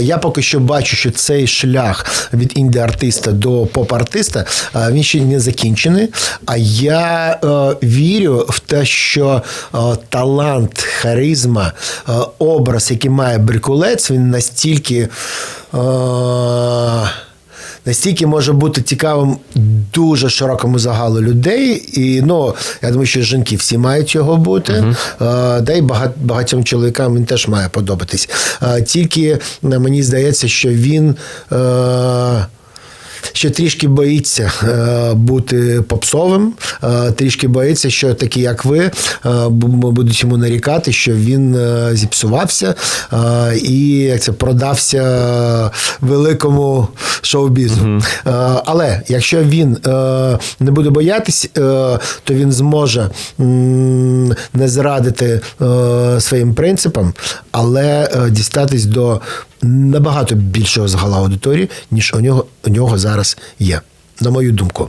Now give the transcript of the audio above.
Я поки що бачу, що цей шлях від інді-артиста до поп-артиста він ще не закінчений. А я е, вірю в те, що е, талант, харизма, е, образ, який має брикулець, він настільки. Настільки може бути цікавим дуже широкому загалу людей, і ну я думаю, що жінки всі мають його бути. Е, да й багат, багатьом чоловікам він теж має подобатись. Тільки е, мені здається, що він. Ще трішки боїться е, бути попсовим, е, трішки боїться, що такі, як ви, е, будуть йому нарікати, що він е, зіпсувався е, і як це продався великому шоу-бізу. Е, але якщо він е, не буде боятись, е, то він зможе не зрадити своїм принципам, але дістатись до набагато більшого згала аудиторії, ніж у нього, у нього зараз є, на мою думку.